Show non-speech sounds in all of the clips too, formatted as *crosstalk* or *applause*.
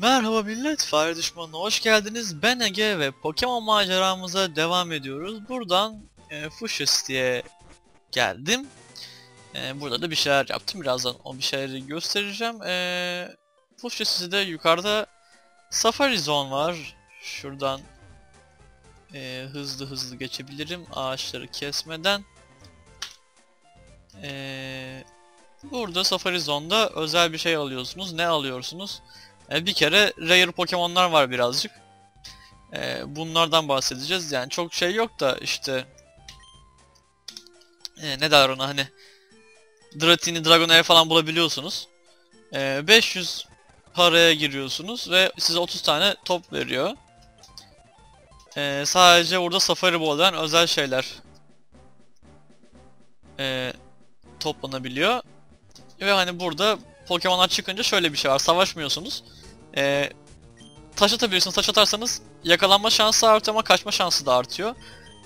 Merhaba millet, Fare Düşmanı'na hoş geldiniz. Ben Ege ve Pokemon maceramıza devam ediyoruz. Buradan e, Fuchsia City'ye geldim. E, burada da bir şeyler yaptım. Birazdan o bir şeyleri göstereceğim. E, Fuchsia City'de yukarıda Safari Zone var. Şuradan e, hızlı hızlı geçebilirim ağaçları kesmeden. E, burada Safari Zone'da özel bir şey alıyorsunuz. Ne alıyorsunuz? E, bir kere rare Pokemon'lar var birazcık. E, bunlardan bahsedeceğiz. Yani çok şey yok da işte e, ne der ona hani Dratini, Dragonair falan bulabiliyorsunuz. E, 500 paraya giriyorsunuz ve size 30 tane top veriyor. E, sadece burada Safari Ball'dan özel şeyler e, toplanabiliyor. Ve hani burada Pokemon'lar çıkınca şöyle bir şey var. Savaşmıyorsunuz. Ee, taş atabilirsiniz. Taş atarsanız yakalanma şansı artıyor ama kaçma şansı da artıyor.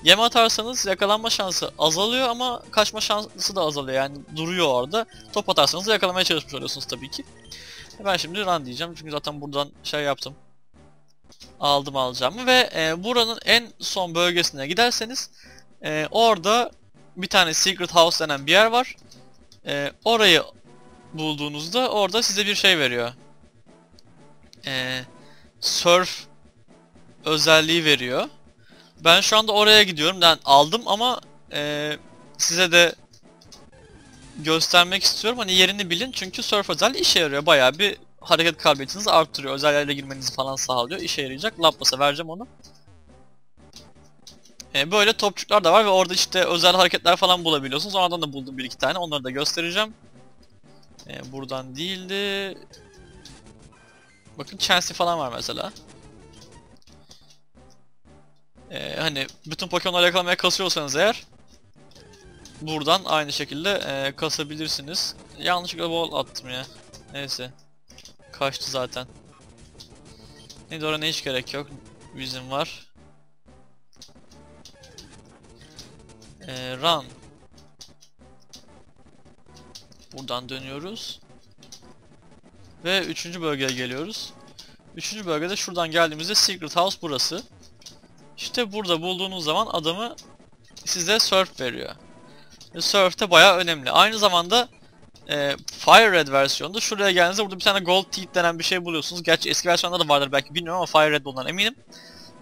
Yem atarsanız yakalanma şansı azalıyor ama kaçma şansı da azalıyor. Yani duruyor orada. Top atarsanız da yakalamaya çalışmış oluyorsunuz tabii ki. Ben şimdi run diyeceğim çünkü zaten buradan şey yaptım. Aldım alacağımı ve e, buranın en son bölgesine giderseniz e, orada bir tane Secret House denen bir yer var. E, orayı bulduğunuzda orada size bir şey veriyor. Ee, surf özelliği veriyor. Ben şu anda oraya gidiyorum. Yani aldım ama e, size de göstermek istiyorum. Hani yerini bilin çünkü surf özelliği işe yarıyor. Bayağı bir hareket kabiliyetinizi arttırıyor. Özel yerlere girmenizi falan sağlıyor. İşe yarayacak. Laplas'a vereceğim onu. E, böyle topçuklar da var ve orada işte özel hareketler falan bulabiliyorsunuz. Onlardan da buldum bir iki tane. Onları da göstereceğim. E, buradan değildi. Bakın Chelsea falan var mesela. E, hani bütün Pokemon'ları yakalamaya kasıyorsanız eğer buradan aynı şekilde e, kasabilirsiniz. Yanlışlıkla bol attım ya. Neyse. Kaçtı zaten. Neydi oraya hiç gerek yok. Bizim var. E, run. Buradan dönüyoruz. Ve üçüncü bölgeye geliyoruz. Üçüncü bölgede şuradan geldiğimizde Secret House burası. İşte burada bulduğunuz zaman adamı size surf veriyor. Ve surf de bayağı önemli. Aynı zamanda e, Fire Red versiyonunda şuraya geldiğinizde burada bir tane Gold Teeth denen bir şey buluyorsunuz. Gerçi eski versiyonda da vardır belki bilmiyorum ama Fire Red bundan eminim.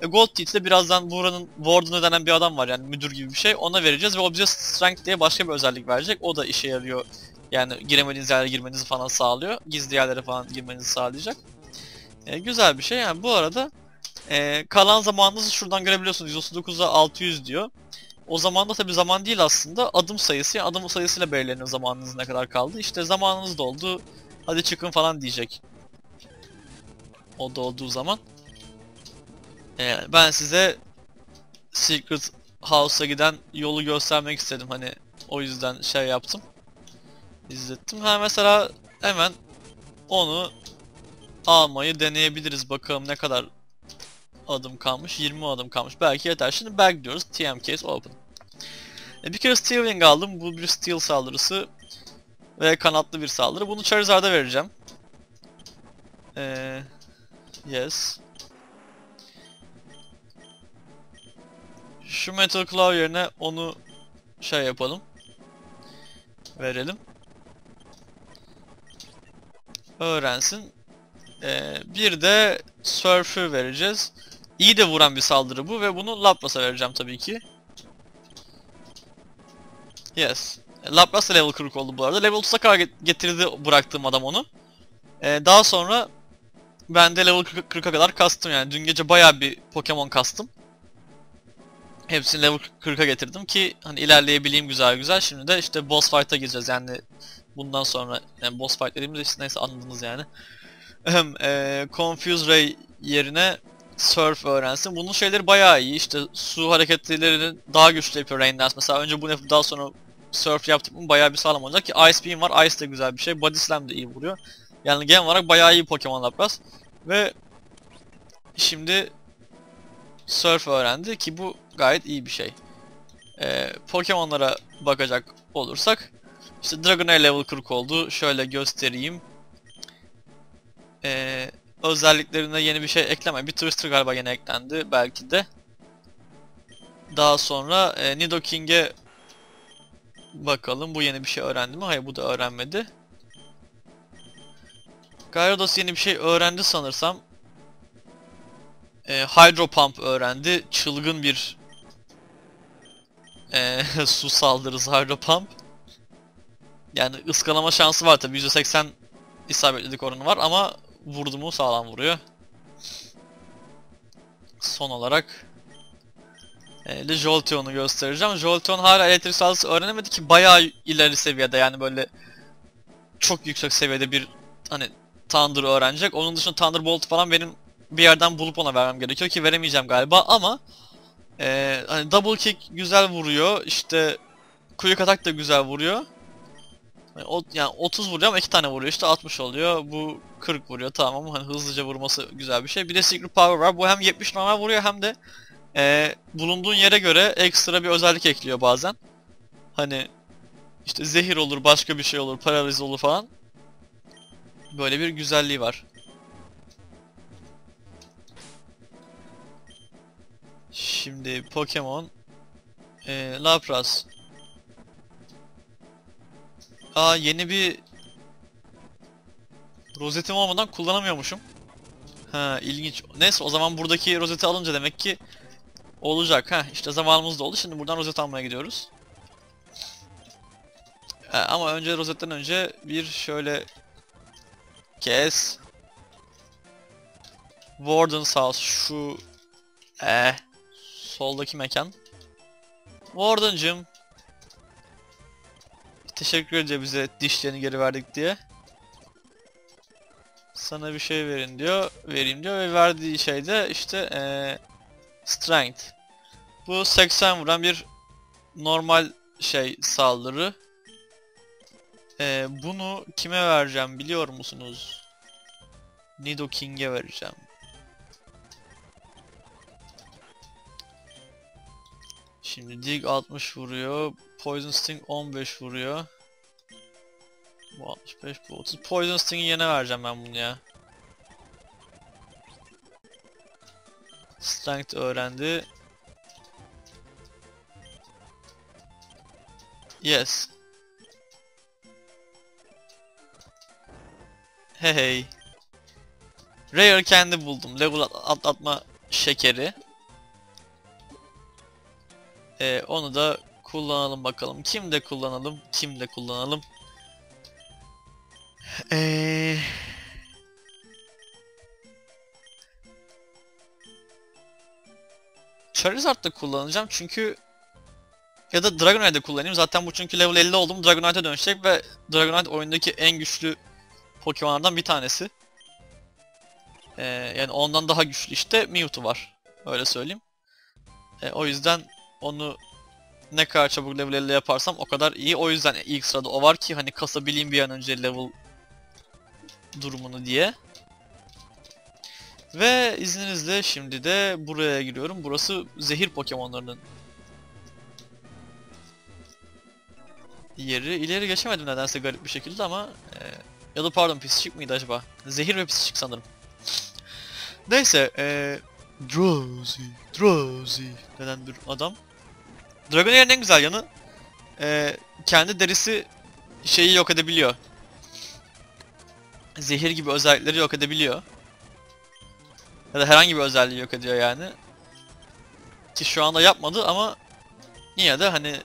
E, Gold Teeth'de birazdan buranın Warden'ı denen bir adam var yani müdür gibi bir şey. Ona vereceğiz ve o bize Strength diye başka bir özellik verecek. O da işe yarıyor yani giremediğiniz yerlere girmenizi falan sağlıyor. Gizli yerlere falan girmenizi sağlayacak. E, güzel bir şey. Yani bu arada e, kalan zamanınızı şuradan görebiliyorsunuz. 139'a 600 diyor. O zaman da tabi zaman değil aslında. Adım sayısı. Adım sayısıyla belirleniyor zamanınız ne kadar kaldı. İşte zamanınız doldu. Hadi çıkın falan diyecek. O dolduğu zaman. E, ben size Secret House'a giden yolu göstermek istedim. Hani o yüzden şey yaptım izlettim. Ha mesela hemen onu almayı deneyebiliriz. Bakalım ne kadar adım kalmış. 20 adım kalmış. Belki yeter. Şimdi back diyoruz. TM case open. E, bir kere Stealing aldım. Bu bir Steel saldırısı. Ve kanatlı bir saldırı. Bunu Charizard'a vereceğim. Ee, yes. Şu Metal Claw yerine onu şey yapalım. Verelim öğrensin. Ee, bir de Surf'ü vereceğiz. İyi de vuran bir saldırı bu ve bunu Laplas'a vereceğim tabii ki. Yes. Laplas da level 40 oldu bu arada. Level 30'a kadar getirdi bıraktığım adam onu. Ee, daha sonra ben de level 40'a kadar kastım yani. Dün gece baya bir Pokemon kastım. Hepsini level 40'a getirdim ki hani ilerleyebileyim güzel güzel. Şimdi de işte boss fight'a gireceğiz yani bundan sonra yani boss fight dediğimizde işte neyse anladınız yani. e, Confuse Ray yerine Surf öğrensin. Bunun şeyleri bayağı iyi. İşte su hareketlerini daha güçlü yapıyor Rain Dance. Mesela önce bu ne daha sonra Surf yaptık mı bayağı bir sağlam olacak ki Ice Beam var. Ice de güzel bir şey. Body Slam de iyi vuruyor. Yani genel olarak bayağı iyi Pokemon Lapras. Ve şimdi Surf öğrendi ki bu gayet iyi bir şey. Ee, Pokemon'lara bakacak olursak işte Dragonair level 40 oldu. Şöyle göstereyim. Ee, özelliklerine yeni bir şey ekleme. Bir Twister galiba yeni eklendi belki de. Daha sonra e, Nidoking'e bakalım. Bu yeni bir şey öğrendi mi? Hayır bu da öğrenmedi. Gyarados yeni bir şey öğrendi sanırsam. E, Hydro Pump öğrendi. Çılgın bir e, *laughs* su saldırısı Hydro Pump. Yani ıskalama şansı var tabi %80 isabetlilik oranı var ama vurdu mu sağlam vuruyor. Son olarak e, Jolteon'u göstereceğim. Jolteon hala elektrik saldırısı öğrenemedi ki bayağı ileri seviyede yani böyle çok yüksek seviyede bir hani Thunder öğrenecek. Onun dışında Thunderbolt falan benim bir yerden bulup ona vermem gerekiyor ki veremeyeceğim galiba ama e, hani double kick güzel vuruyor. İşte quick attack da güzel vuruyor. O, yani 30 vuruyor ama 2 tane vuruyor işte 60 oluyor. Bu 40 vuruyor tamam ama hani hızlıca vurması güzel bir şey. Bir de Secret Power var. Bu hem 70 normal vuruyor hem de e, bulunduğun yere göre ekstra bir özellik ekliyor bazen. Hani işte zehir olur, başka bir şey olur, paraliz olur falan. Böyle bir güzelliği var. Şimdi Pokemon e, Lapras Aa yeni bir rozetim olmadan kullanamıyormuşum. Ha ilginç. Neyse o zaman buradaki rozeti alınca demek ki olacak. Ha işte zamanımız da oldu. Şimdi buradan rozet almaya gidiyoruz. Ha, ama önce rozetten önce bir şöyle kes. Warden's House şu eh soldaki mekan. Warden'cım Teşekkür ediyor bize dişlerini geri verdik diye. Sana bir şey verin diyor. Vereyim diyor ve verdiği şey de işte ee, Strength. Bu 80 vuran bir normal şey saldırı. Ee, bunu kime vereceğim biliyor musunuz? Nidoking'e vereceğim. Şimdi Dig 60 vuruyor. Poison Sting 15 vuruyor. Bu 65, bu 30. Poison Sting'i yine vereceğim ben bunu ya. Strength öğrendi. Yes. Hey hey. Rare kendi buldum. Level atlatma şekeri. Ee, onu da kullanalım bakalım. Kimde kullanalım? Kimde kullanalım? Ee... Charizard'da kullanacağım çünkü ya da Dragonite'de kullanayım. Zaten bu çünkü level 50 oldum. Dragonite'e dönüşecek ve Dragonite oyundaki en güçlü Pokemon'lardan bir tanesi. Ee, yani ondan daha güçlü işte Mewtwo var. Öyle söyleyeyim. Ee, o yüzden onu ne kadar çabuk level 50 yaparsam o kadar iyi. O yüzden ilk sırada o var ki hani kasabileyim bir an önce level durumunu diye. Ve izninizle şimdi de buraya giriyorum. Burası zehir Pokemon'larının yeri. İleri geçemedim nedense garip bir şekilde ama e, ya da pardon pisçik miydi acaba? Zehir ve pisçik sanırım. Neyse e, Drowsy, Drowsy denen bir adam. Dragonair'in en güzel yanı e, kendi derisi şeyi yok edebiliyor. Zehir gibi özellikleri yok edebiliyor. Ya da herhangi bir özelliği yok ediyor yani. Ki şu anda yapmadı ama yine de hani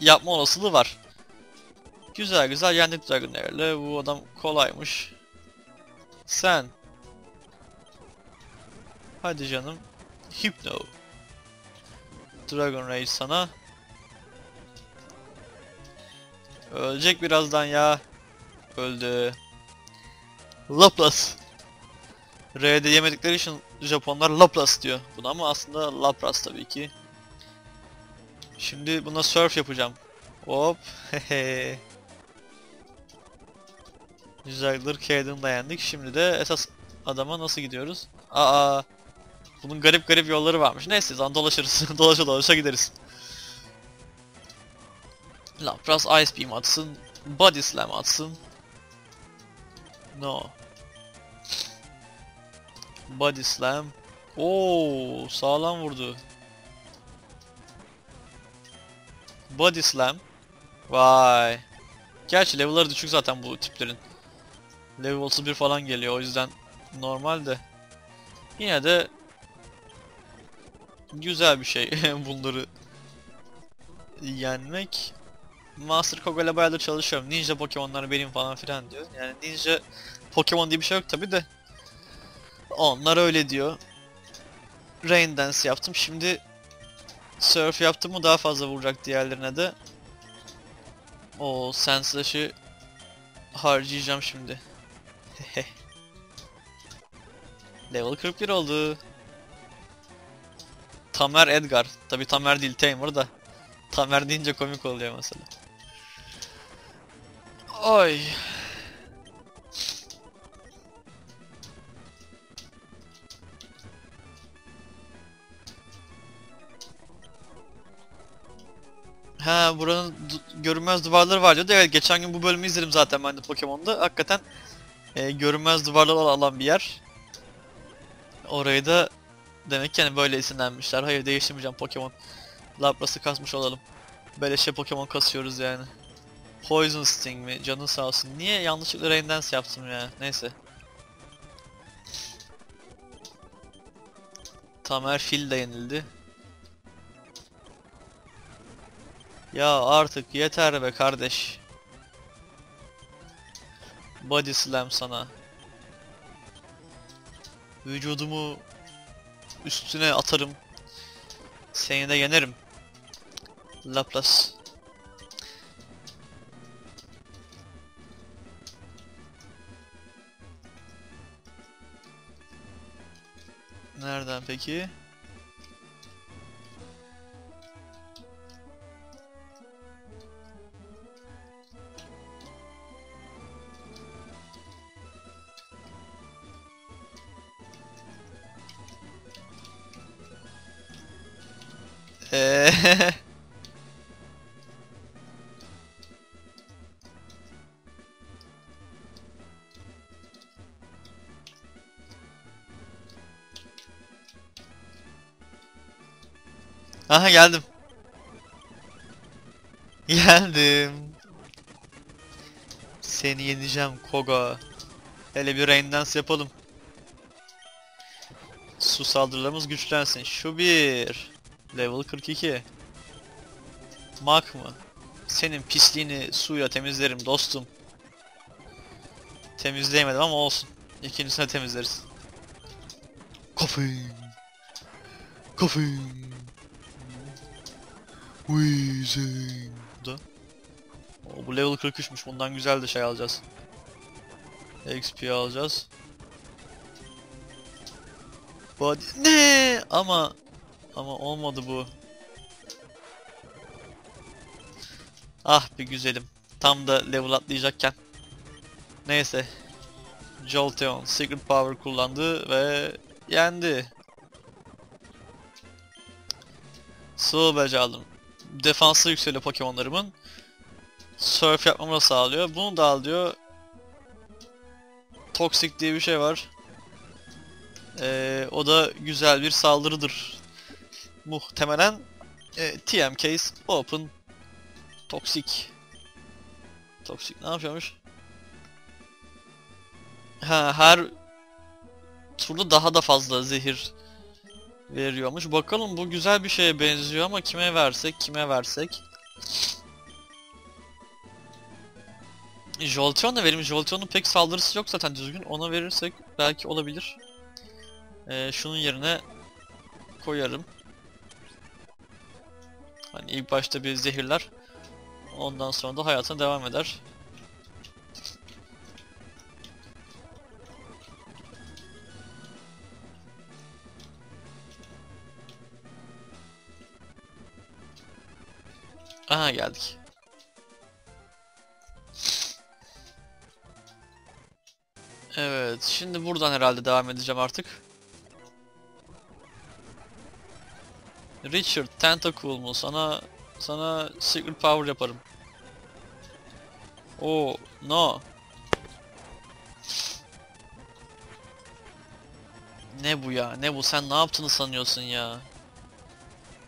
yapma olasılığı var. Güzel güzel yendik Dragonair'le. Bu adam kolaymış. Sen. Hadi canım. Hypno. Dragon Rage sana. Ölecek birazdan ya. Öldü. Laplas. R'de yemedikleri için Japonlar Laplas diyor. Buna ama aslında Lapras tabii ki. Şimdi buna surf yapacağım. Hop. *laughs* Güzeldir. Caden'ı da Şimdi de esas adama nasıl gidiyoruz? Aa. Bunun garip garip yolları varmış. Neyse zaman dolaşırız. *laughs* dolaşa dolaşa gideriz. Lapras Ice Beam atsın. Body Slam atsın. No. Body slam. Oo, sağlam vurdu. Body slam. Vay. Gerçi level'ları düşük zaten bu tiplerin. Level 31 falan geliyor o yüzden normal de. Yine de güzel bir şey *laughs* bunları yenmek. Master Koga bayağıdır çalışıyorum. Ninja Pokemon'lar benim falan filan diyor. Yani Ninja Pokemon diye bir şey yok tabi de. Onlar öyle diyor. Rain Dance yaptım. Şimdi Surf yaptım mı daha fazla vuracak diğerlerine de. O Senslash'ı harcayacağım şimdi. *laughs* Level 41 oldu. Tamer Edgar. Tabi Tamer değil Tamer da. Tamer deyince komik oluyor mesela. Ay. Ha buranın görünmez duvarları var diyordu. Evet geçen gün bu bölümü izledim zaten ben de Pokemon'da. Hakikaten e, görünmez duvarlar alan bir yer. Orayı da demek ki hani böyle isimlenmişler. Hayır değiştirmeyeceğim Pokemon. Labras'ı kasmış olalım. Beleşe Pokemon kasıyoruz yani. Poison Sting mi? Canın sağ olsun. Niye yanlışlıkla Rain Dance yaptım ya? Neyse. Tamer Fil de yenildi. Ya artık yeter be kardeş. Body slam sana. Vücudumu üstüne atarım. Seni de yenerim. Laplace. Nereden peki? Eee *laughs* Aha geldim. Geldim. Seni yeneceğim Koga. Hele bir rain dance yapalım. Su saldırılarımız güçlensin. Şu bir. Level 42. Mak mı? Senin pisliğini suyla temizlerim dostum. Temizleyemedim ama olsun. İkincisini temizleriz. Kafein. Kafein. Wheezing. O, bu level 43'müş. Bundan güzel de şey alacağız. XP alacağız. Body... Ne? Ama ama olmadı bu. Ah bir güzelim. Tam da level atlayacakken. Neyse. Jolteon Secret Power kullandı ve yendi. Sığ aldım. Defansı yükseliyor Pokemon'larımın. Surf yapmamı sağlıyor. Bunu da al diyor. Toxic diye bir şey var. Ee, o da güzel bir saldırıdır. Muhtemelen e, TM case open toxic. Toxic ne yapıyormuş? Ha her turda daha da fazla zehir veriyormuş. Bakalım bu güzel bir şeye benziyor ama kime versek, kime versek. Jolteon da verim. Jolteon'un pek saldırısı yok zaten düzgün. Ona verirsek belki olabilir. Ee, şunun yerine koyarım. Hani ilk başta bir zehirler. Ondan sonra da hayatına devam eder. Aha geldik. Evet, şimdi buradan herhalde devam edeceğim artık. Richard Tentacool mu? Sana sana Secret Power yaparım. Oh, no. Ne bu ya? Ne bu? Sen ne yaptığını sanıyorsun ya?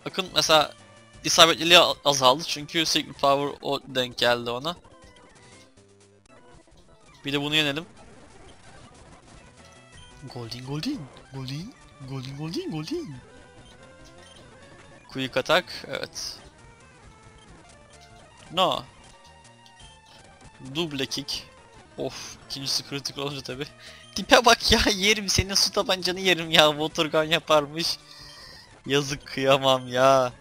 Bakın mesela isabetliliği azaldı çünkü Secret Power o denk geldi ona. Bir de bunu yenelim. Golden Golden Golden Golden Golden Golden Quick attack evet. No. Double kick. Of ikincisi kritik olunca tabi. *laughs* Tipe bak ya yerim senin su tabancanı yerim ya water gun yaparmış. Yazık kıyamam ya.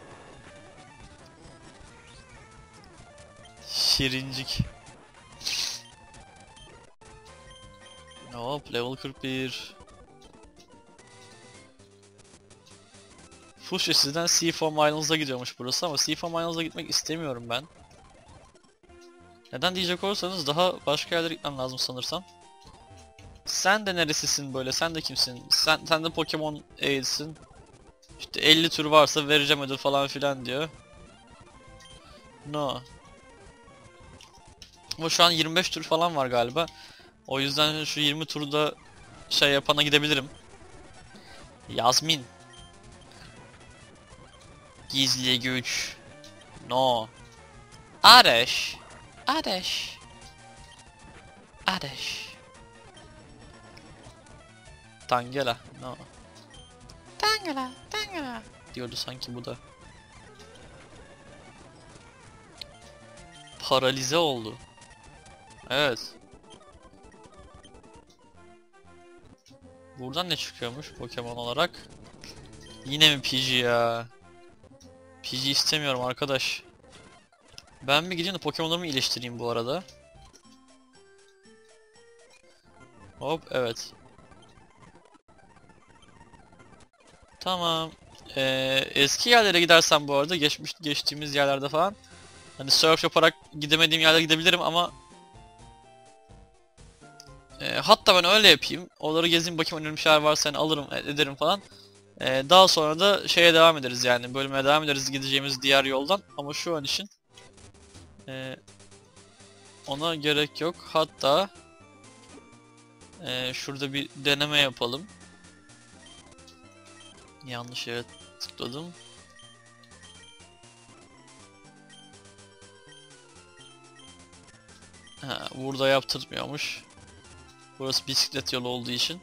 Şirincik. Hop level 41. Fuş sizden Seafoam Islands'a gidiyormuş burası ama Seafoam Islands'a gitmek istemiyorum ben. Neden diyecek olursanız daha başka yerlere gitmem lazım sanırsam. Sen de neresisin böyle? Sen de kimsin? Sen sen de Pokemon Aid'sin. İşte 50 tür varsa vereceğim ödül falan filan diyor. No. Ama şu an 25 tür falan var galiba. O yüzden şu 20 turda şey yapana gidebilirim. Yasmin. Gizli güç. No. Ateş. Ateş. Ateş. Tangela. No. Tangela. Tangela. Diyordu sanki bu da. Paralize oldu. Evet. Buradan ne çıkıyormuş Pokemon olarak? Yine mi PG ya? PG istemiyorum arkadaş. Ben bir gideyim de Pokemon'larımı iyileştireyim bu arada. Hop evet. Tamam. Ee, eski yerlere gidersem bu arada geçmiş geçtiğimiz yerlerde falan hani surf yaparak gidemediğim yerlere gidebilirim ama ee, hatta ben öyle yapayım. Onları gezeyim bakayım önemli şeyler varsa hani alırım e- ederim falan. Ee, daha sonra da şeye devam ederiz yani bölüme devam ederiz gideceğimiz diğer yoldan ama şu an için ee, ona gerek yok. Hatta ee, şurada bir deneme yapalım. Yanlış yere tıkladım. Ha, burada yaptırmıyormuş. Burası bisiklet yolu olduğu için.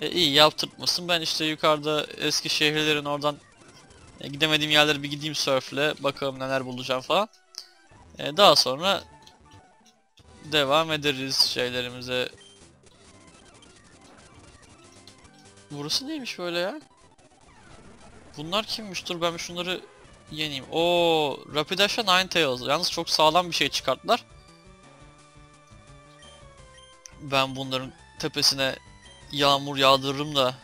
E, iyi yaptırtmasın. Ben işte yukarıda eski şehirlerin oradan e, gidemediğim yerlere bir gideyim surfle. Bakalım neler bulacağım falan. E, daha sonra devam ederiz şeylerimize. Burası neymiş böyle ya? Bunlar kimmiş? Dur ben şunları yeneyim. Oo, Rapidash Ninetales. Yalnız çok sağlam bir şey çıkarttılar. Ben bunların tepesine yağmur yağdırırım da.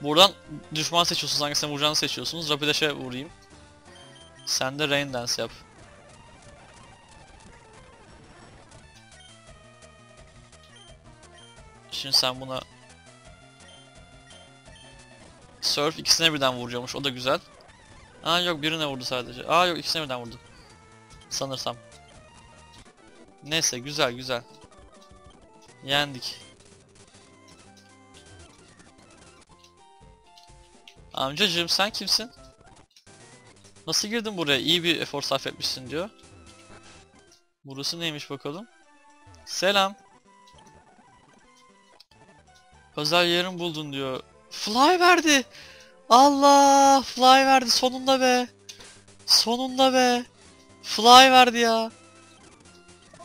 Buradan düşman seçiyorsunuz. Hangisine vuracağını seçiyorsunuz. Rapidash'e vurayım. Sen de Rain Dance yap. Şimdi sen buna Surf ikisine birden vuruyormuş. O da güzel. Aa yok birine vurdu sadece. Aa yok ikisine birden vurdu. Sanırsam. Neyse güzel güzel. Yendik. Amcacığım sen kimsin? Nasıl girdin buraya? İyi bir efor sarf etmişsin diyor. Burası neymiş bakalım. Selam. Özel yerin buldun diyor. Fly verdi. Allah, fly verdi sonunda be. Sonunda be. Fly verdi ya.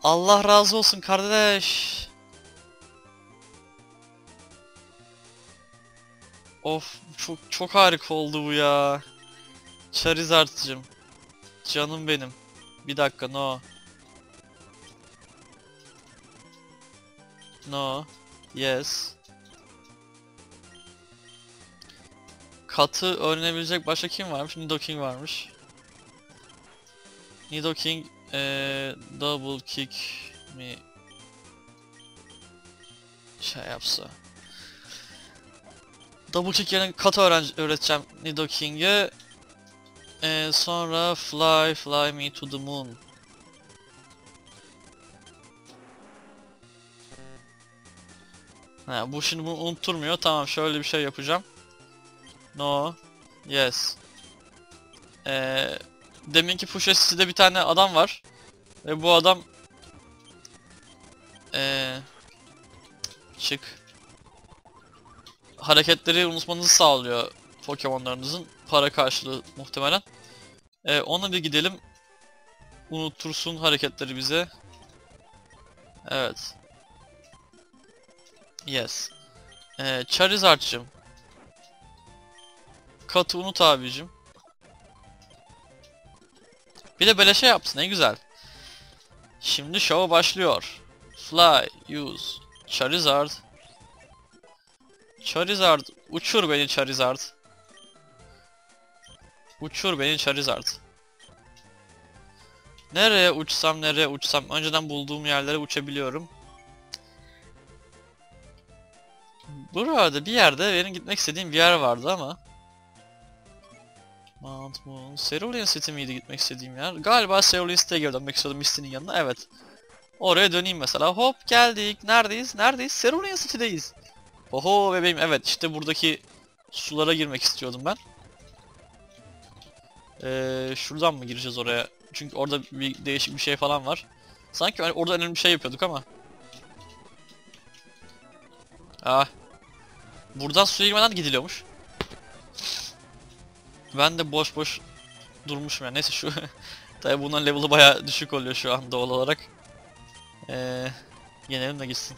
Allah razı olsun kardeş. Of çok çok harika oldu bu ya. Charizard'cım. Canım benim. Bir dakika no. No. Yes. Katı öğrenebilecek başka kim varmış? Nidoking varmış. Nidoking eee double kick mi şey yapsa. Double kick yerine öğren öğreteceğim Nidoking'e. Eee sonra fly fly me to the moon. Ha, bu şimdi bunu unutturmuyor. Tamam şöyle bir şey yapacağım. No. Yes. Ee, deminki push assist'de bir tane adam var. Ve bu adam ee, çık. Hareketleri unutmanızı sağlıyor Pokemon'larınızın para karşılığı muhtemelen. Ee, ona bir gidelim. Unutursun hareketleri bize. Evet. Yes. Ee, Charizard'cım. Katı unut abicim. Bir de böyle şey yapsın ne güzel. Şimdi show başlıyor. Fly, use, Charizard. Charizard, uçur beni Charizard. Uçur beni Charizard. Nereye uçsam nereye uçsam önceden bulduğum yerlere uçabiliyorum. Burada bir yerde benim gitmek istediğim bir yer vardı ama Mount Moon, Cerulean City miydi gitmek istediğim yer? Galiba Cerulean City'ye geri dönmek istiyordum Misty'nin yanına, evet. Oraya döneyim mesela. Hop geldik. Neredeyiz? Neredeyiz? Cerulean City'deyiz. Oho bebeğim evet işte buradaki sulara girmek istiyordum ben. Ee, şuradan mı gireceğiz oraya? Çünkü orada bir değişik bir şey falan var. Sanki hani orada önemli bir şey yapıyorduk ama. Ah. Buradan suya girmeden gidiliyormuş. Ben de boş boş durmuşum yani. Neyse şu *laughs* Tabi bunların level'ı baya düşük oluyor şu an doğal olarak. Ee, yenelim de gitsin.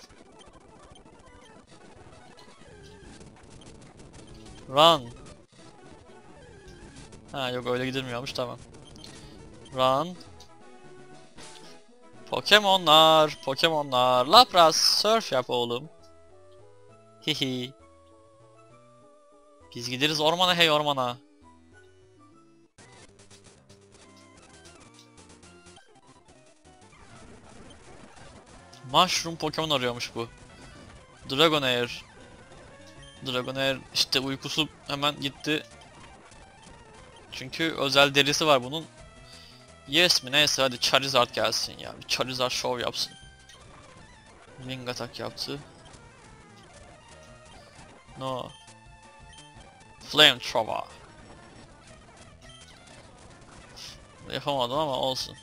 Run. Ha yok öyle gidilmiyormuş tamam. Run. Pokemonlar, Pokemonlar. Lapras surf yap oğlum. Hihi. Biz gideriz ormana hey ormana. Mushroom Pokemon arıyormuş bu. Dragonair. Dragonair işte uykusu hemen gitti. Çünkü özel derisi var bunun. Yes mi neyse hadi Charizard gelsin ya. Bir Charizard show yapsın. Wing attack yaptı. No. Flamethrower. Yapamadım ama olsun.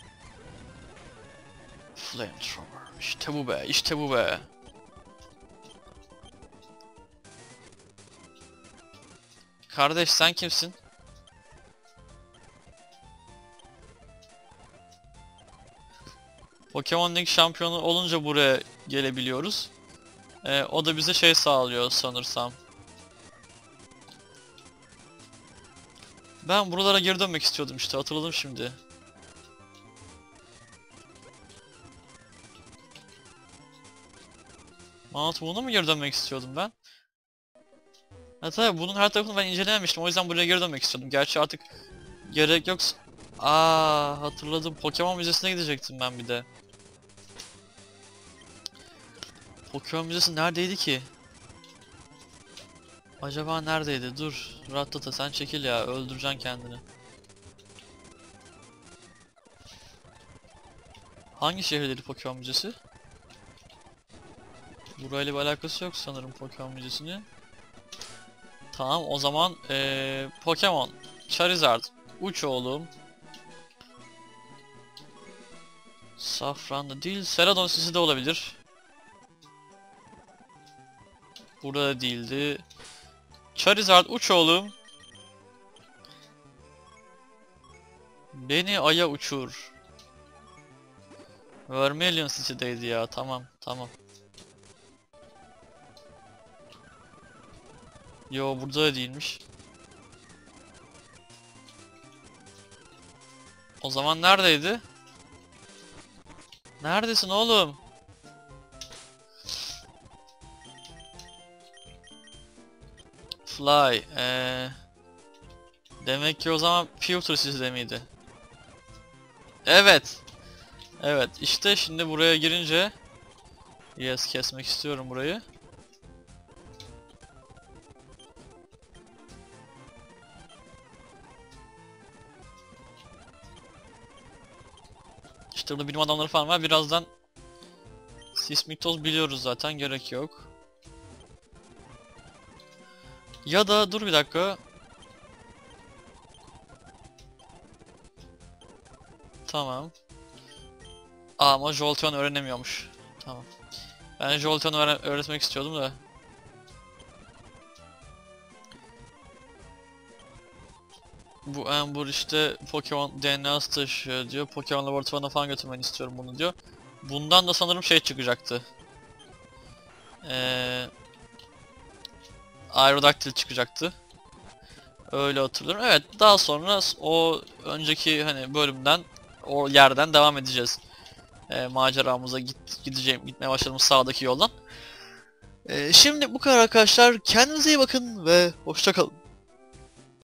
Flamethrower. İşte bu be, işte bu be. Kardeş sen kimsin? Pokemon League şampiyonu olunca buraya gelebiliyoruz. Ee, o da bize şey sağlıyor sanırsam. Ben buralara geri dönmek istiyordum işte hatırladım şimdi. Mount Moon'a mı geri dönmek istiyordum ben? Ha tabi bunun her tarafını ben incelememiştim o yüzden buraya geri dönmek istiyordum. Gerçi artık gerek yok. Aa hatırladım. Pokemon Müzesi'ne gidecektim ben bir de. Pokemon Müzesi neredeydi ki? Acaba neredeydi? Dur. Rattata sen çekil ya. Öldüreceksin kendini. Hangi şehirdeydi Pokemon Müzesi? Burayla bir alakası yok sanırım Pokemon Müzesi'nin. Tamam o zaman ee, Pokemon Charizard uç oğlum. Safran'da değil Celadon sisi de olabilir. Burada değildi. Charizard uç oğlum. Beni aya uçur. Vermilion City'deydi ya tamam tamam. Yo burada da değilmiş. O zaman neredeydi? Neredesin oğlum? Fly. Ee, demek ki o zaman Pewter sizde miydi? Evet. Evet işte şimdi buraya girince Yes kesmek istiyorum burayı. araştırma bilim adamları falan var. Birazdan sismik toz biliyoruz zaten gerek yok. Ya da dur bir dakika. Tamam. Aa, ama Jolteon öğrenemiyormuş. Tamam. Ben Jolteon'u öğretmek istiyordum da Bu Ember işte Pokemon DNA'sı taşıyor diyor. Pokemon laboratuvarına falan götürmeni istiyorum bunu diyor. Bundan da sanırım şey çıkacaktı. Ee, Aerodactyl çıkacaktı. Öyle hatırlıyorum. Evet daha sonra o önceki hani bölümden o yerden devam edeceğiz. Ee, maceramıza git, gideceğim gitmeye başladığımız sağdaki yoldan. Ee, şimdi bu kadar arkadaşlar. Kendinize iyi bakın ve hoşça kalın.